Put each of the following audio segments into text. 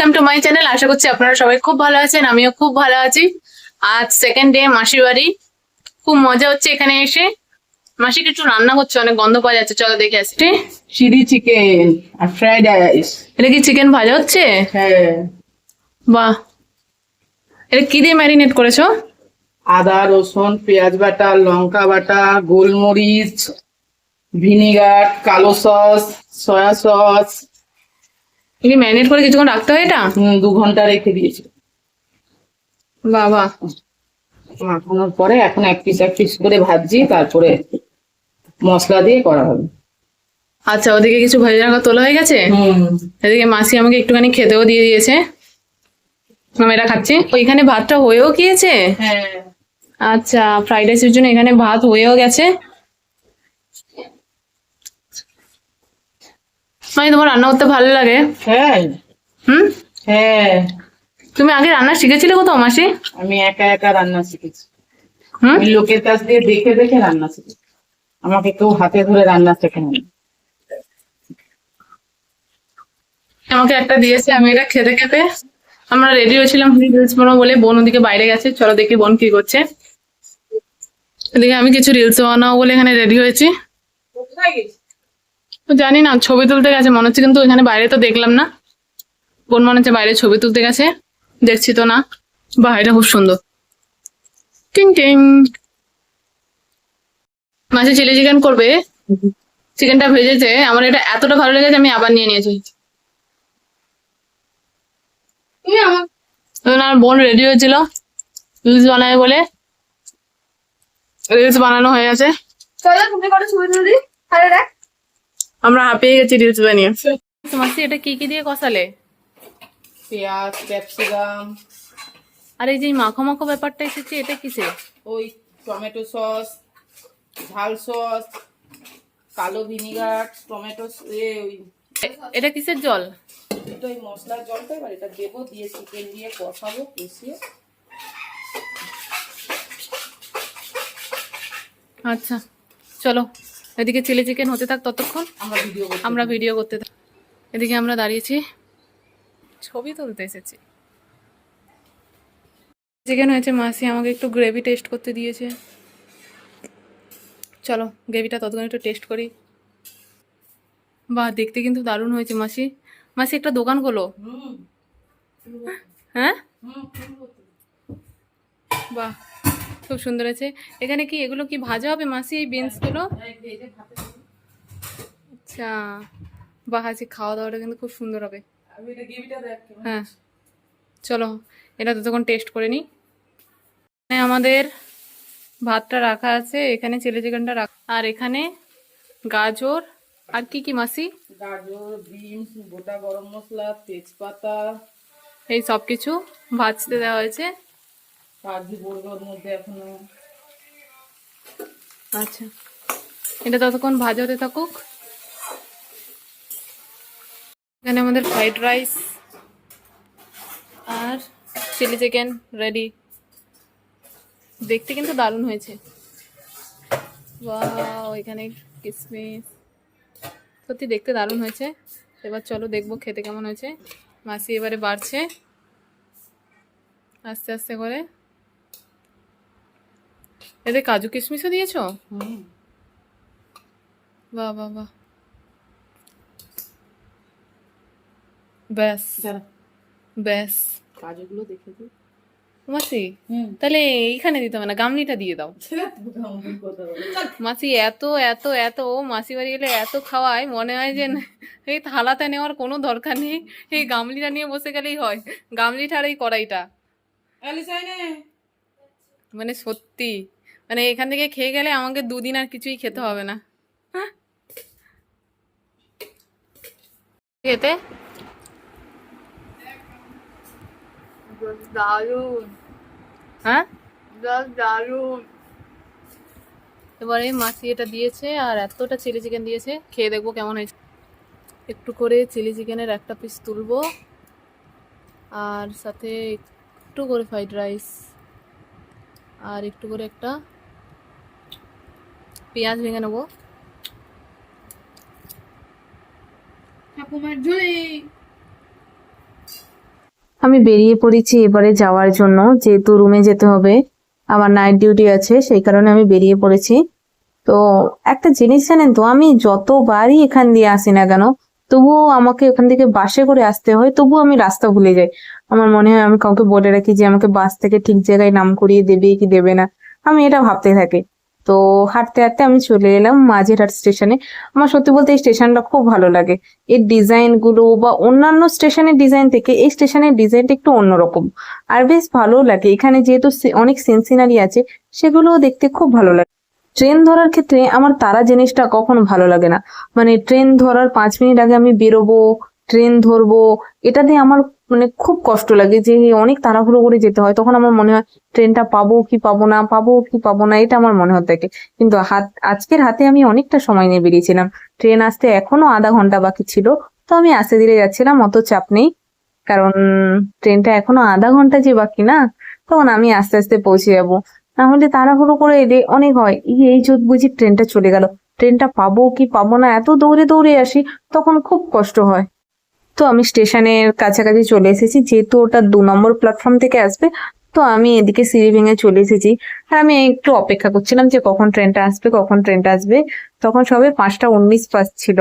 Welcome to my channel আশা করছি আপনারা সবাই খুব ভালো আছেন আমিও খুব ভালো আছি। আজ সেকেন্ড ডে মাসির বাড়ি। খুব মজা হচ্ছে এখানে এসে। মাসি কিছু রান্না করছে অনেক গন্ধ পাওয়া যাচ্ছে। চলো দেখে আসি। চিলি চিকেন আর ফ্রাইড রাইস। এটা কি চিকেন ভাজা হচ্ছে? হ্যাঁ। বাহ। এটা কি দিয়ে ম্যারিনেট করেছ? আদা রসুন পেঁয়াজ বাটা লঙ্কা বাটা গোলমরিচ ভিনিগার কালো সস সয়া সস কি ম্যারিনেট করে কিছুক্ষণ রাখতে হয় এটা? দু ঘণ্টা রেখে দিয়েছি। বাহ মাখানোর পরে এখন এক পিস এক পিস করে ভাজছি তারপরে মশলা দিয়ে করা হবে। আচ্ছা ওদিকে কিছু ভাজা রাখা তোলা হয়ে গেছে? হুম। এদিকে মাসি আমাকে একটুখানি খেতেও দিয়ে দিয়েছে। আমি এটা খাচ্ছি। ওইখানে ভাতটা হয়েও গিয়েছে? হ্যাঁ। আচ্ছা ফ্রাইড রাইসের জন্য এখানে ভাত হয়েও গেছে। মানে তোমার রান্না করতে ভালো লাগে? হ্যাঁ। হুম? হ্যাঁ। তুমি আগে রান্না শিখেছিলে কোথাও মাসি? আমি একা একা রান্না শিখেছি। হুম? লোকের কাছ দিয়ে দেখে দেখে রান্না শিখেছি। আমাকে কেউ হাতে ধরে রান্না শেখানো আমাকে একটা দিয়েছে আমি এটা খেতে খেতে আমরা রেডি হয়েছিলাম রিলস বানাবো বলে। বোন ওদিকে বাইরে গেছে চলো দেখি বোন কি করছে। এদিকে আমি কিছু রিলস বানাবো বলে এখানে রেডি হয়েছি। তো জানি না ছবি তুলতে গেছে, মনে হচ্ছে কিন্তু এখানে বাইরে তো দেখলাম না। বোন মনে হচ্ছে বাইরে ছবি তুলতে গেছে, দেখছি তো না। বাইরে খুব সুন্দর। টিং টিং। মাঝে চিলি চিকেন করবে, চিকেনটা ভেজেছে, আমার এটা এতটা ভালো লেগেছে, আমি আবার নিয়ে নিয়েছি। আমার বোন রেডি হয়েছিল রিলস বানাবে বলে। রিলস বানানো হয়ে গেছে। চলো, তুমি ছবি তুলে দেখ। আমরা হাঁপিয়ে গেছি রিলস বানিয়ে। মাসি এটা কি কি দিয়ে কষালে? পেঁয়াজ ক্যাপসিকাম। আর এই যে মাখো মাখো ব্যাপারটা এসেছে এটা কিসে ওই টমেটো সস ঝাল সস কালো ভিনিগার টমেটো ওই এটা কিসের জল? এটা ওই মশলার জলটা এবার এটা দেবো দিয়ে চিকেন দিয়ে কষাবো কষিয়ে। আচ্ছা চলো। এদিকে চিলি চিকেন হতে থাক ততক্ষণ। আমরা ভিডিও আমরা ভিডিও করতে থাক। এদিকে আমরা দাঁড়িয়েছি। ছবি তুলতে এসেছি। চিকেন হয়েছে মাসি আমাকে একটু গ্রেভি টেস্ট করতে দিয়েছে। চলো গ্রেভিটা ততক্ষণ একটু টেস্ট করি। বাহ দেখতে কিন্তু দারুণ হয়েছে মাসি। মাসি একটা দোকান খোলো। হ্যাঁ? বাহ। খুব সুন্দর আছে। এখানে কি এগুলো কি ভাজা হবে মাসি এই বিনসগুলো। আচ্ছা বাহ খাওয়া দাওয়াটা কিন্তু খুব সুন্দর হবে। হ্যাঁ। চলো এটা ততক্ষণ টেস্ট করে নিই। আমাদের ভাতটা রাখা আছে এখানে চিলি চিকেনটা রাখা আর এখানে গাজর আর কি কি মাসি? গাজর বিনস গোটা গরম মশলা তেজপাতা। এই সব কিছু ভাজতে দেওয়া হয়েছে। কাজু বড়বো ওর মধ্যে আচ্ছা। এটা ততক্ষণ ভাজা হতে থাকুক। এখানে আমাদের ফ্রাইড রাইস আর চিলি চিকেন রেডি দেখতে কিন্তু দারুণ হয়েছে। এখানে কিসমিস। সত্যি দেখতে দারুণ হয়েছে। এবার চলো দেখব খেতে কেমন হয়েছে। মাসি এবারে বাড়ছে। আস্তে আস্তে করে। এতে কাজু কিশমিশও দিয়েছ? বাহ বাহ বাহ। ব্যাস। ব্যাস। কাজুগুলো দেখে দিই। মাসি হুম। তাহলে এইখানে দিতে হবে না গামলিটা দিয়ে দাও। মাসি এত এত এত ও মাসি বাড়ি গেলে এত খাওয়ায় মনে হয় যে এই থালাতে নেওয়ার কোনো দরকার নেই এই গামলিটা নিয়ে বসে গেলেই হয়। গামলিটা আর এই কড়াইটা। মানে সত্যি। মানে এখান থেকে খেয়ে গেলে আমাকে দুদিন আর কিছুই খেতে হবে না। হ্যাঁ? খেতে? দারুণ হ্যাঁ? দারুণ এবারে মাসি এটা দিয়েছে আর এতটা চিলি চিকেন দিয়েছে। খেয়ে দেখব কেমন হয়েছে। একটু করে চিলি চিকেনের একটা পিস তুলবো। আর সাথে একটু করে ফ্রাইড রাইস আর একটু করে একটা পেঁয়াজ ভেঙে নেব। ঠাকুমার ঝুলি। আমি বেরিয়ে পড়েছি এবারে যাওয়ার জন্য যেহেতু রুমে যেতে হবে। আমার নাইট ডিউটি আছে সেই কারণে আমি বেরিয়ে পড়েছি। তো একটা জিনিস জানেন তো আমি যতবারই এখান দিয়ে আসি না কেন তবুও আমাকে ওখান থেকে বাসে করে আসতে হয় তবুও আমি রাস্তা ভুলে যাই। আমার মনে হয় আমি কাউকে বলে রাখি যে আমাকে বাস থেকে ঠিক জায়গায় নাম করিয়ে দেবে কি দেবে না। আমি এটা ভাবতে থাকি। তো হাঁটতে হাঁটতে আমি চলে এলাম মাঝেরহাট স্টেশনে। আমার সত্যি বলতে এই স্টেশনটা খুব ভালো লাগে। এর ডিজাইনগুলো বা অন্যান্য স্টেশনের ডিজাইন থেকে এই স্টেশনের ডিজাইনটা একটু অন্যরকম। আর বেশ ভালো লাগে। এখানে যেহেতু অনেক সেন্সিনারি আছে, সেগুলোও দেখতে খুব ভালো লাগে। ট্রেন ধরার ক্ষেত্রে আমার তারা জিনিসটা কখনো ভালো লাগে না। মানে ট্রেন ধরার পাঁচ মিনিট আগে আমি বেরোবো, ট্রেন ধরবো, এটা দিয়ে আমার মানে খুব কষ্ট লাগে যে অনেক তাড়াহুড়ো করে যেতে হয়। তখন আমার মনে হয়, ট্রেনটা পাবো কি পাবো না, পাবো কি পাবো না, এটা আমার মনে হতে থাকে। কিন্তু হাত, আজকের হাতে আমি অনেকটা সময় নিয়ে বেরিয়েছিলাম। ট্রেন আসতে এখনও আধা ঘণ্টা বাকি ছিল, তো আমি আস্তে ধীরে যাচ্ছিলাম, অত চাপ নেই। কারণ ট্রেনটা এখনও আধা ঘণ্টা যে বাকি না, তখন আমি আস্তে আস্তে পৌঁছে যাব। নাহলে তাড়াহুড়ো করে এলে অনেক হয় এই এই চোখ বুঝি ট্রেনটা চলে গেল। ট্রেনটা পাবো কি পাবো না, এত দৌড়ে দৌড়ে আসি, তখন খুব কষ্ট হয়। তো আমি স্টেশনের কাছাকাছি চলে এসেছি। যেহেতু ওটা দু নম্বর প্ল্যাটফর্ম থেকে আসবে, তো আমি এদিকে সিঁড়ি ভেঙে চলে এসেছি। আর আমি একটু অপেক্ষা করছিলাম যে কখন ট্রেনটা আসবে, কখন ট্রেনটা আসবে। তখন সবে পাঁচটা উনিশ পাস ছিল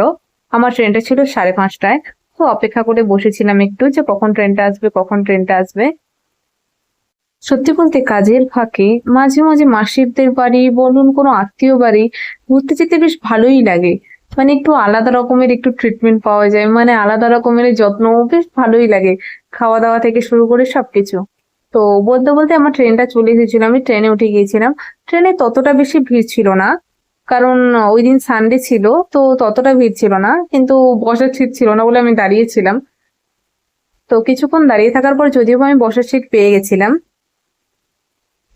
আমার ট্রেনটা ছিল সাড়ে পাঁচটায়। তো অপেক্ষা করে বসেছিলাম একটু যে কখন ট্রেনটা আসবে, কখন ট্রেনটা আসবে। সত্যি বলতে কাজের ফাঁকে মাঝে মাঝে মাসিরদের বাড়ি বলুন কোনো আত্মীয় বাড়ি, ঘুরতে যেতে বেশ ভালোই লাগে। মানে একটু আলাদা রকমের একটু ট্রিটমেন্ট পাওয়া যায়। মানে আলাদা রকমের যত্ন বেশ ভালোই লাগে। খাওয়া দাওয়া থেকে শুরু করে সবকিছু। তো বলতে বলতে আমার ট্রেনটা চলে এসেছিল। আমি ট্রেনে উঠে গিয়েছিলাম। ট্রেনে ততটা বেশি ভিড় ছিল না। কারণ ওই দিন সানডে ছিল, তো ততটা ভিড় ছিল না। কিন্তু বসার সিট ছিল না বলে আমি দাঁড়িয়েছিলাম তো কিছুক্ষণ দাঁড়িয়ে থাকার পর যদিও আমি বসার সিট পেয়ে গেছিলাম।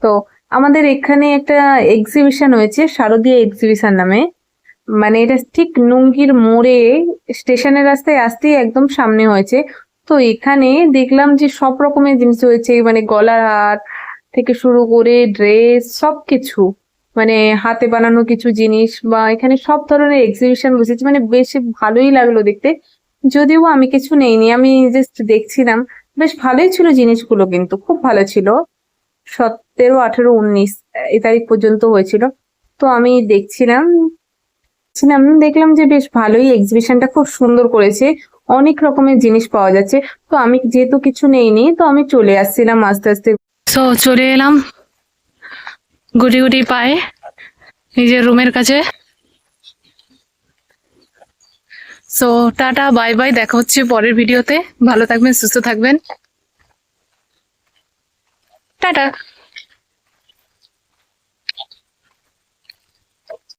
তো আমাদের এখানে একটা এক্সিবিশন হয়েছে, শারদীয় এক্সিবিশন নামে। মানে এটা ঠিক নুঙ্গির মোড়ে স্টেশনের রাস্তায় আসতেই একদম সামনে হয়েছে। তো এখানে দেখলাম যে সব রকমের জিনিস হয়েছে মানে গলার হার থেকে শুরু করে ড্রেস, সবকিছু। মানে হাতে বানানো কিছু জিনিস বা এখানে সব ধরনের এক্সিবিশন বসেছে। মানে বেশ ভালোই লাগল দেখতে। যদিও আমি কিছু নেইনি, আমি জাস্ট দেখছিলাম। বেশ ভালোই ছিল জিনিসগুলো কিন্তু, খুব ভালো ছিল। সতেরো, আঠেরো, উনিশ এই তারিখ পর্যন্ত হয়েছিল। তো আমি দেখছিলাম ছিলাম দেখলাম যে বেশ ভালোই এক্সিবিশনটা খুব সুন্দর করেছে। অনেক রকমের জিনিস পাওয়া যাচ্ছে। তো আমি যেহেতু কিছু নেইনি, তো আমি চলে আসছিলাম আস্তে আস্তে। সো চলে এলাম। গুটি গুটি পায়ে, নিজের রুমের কাছে। সো টাটা বাই বাই দেখা হচ্ছে পরের ভিডিওতে ভালো থাকবেন, সুস্থ থাকবেন। টাটা।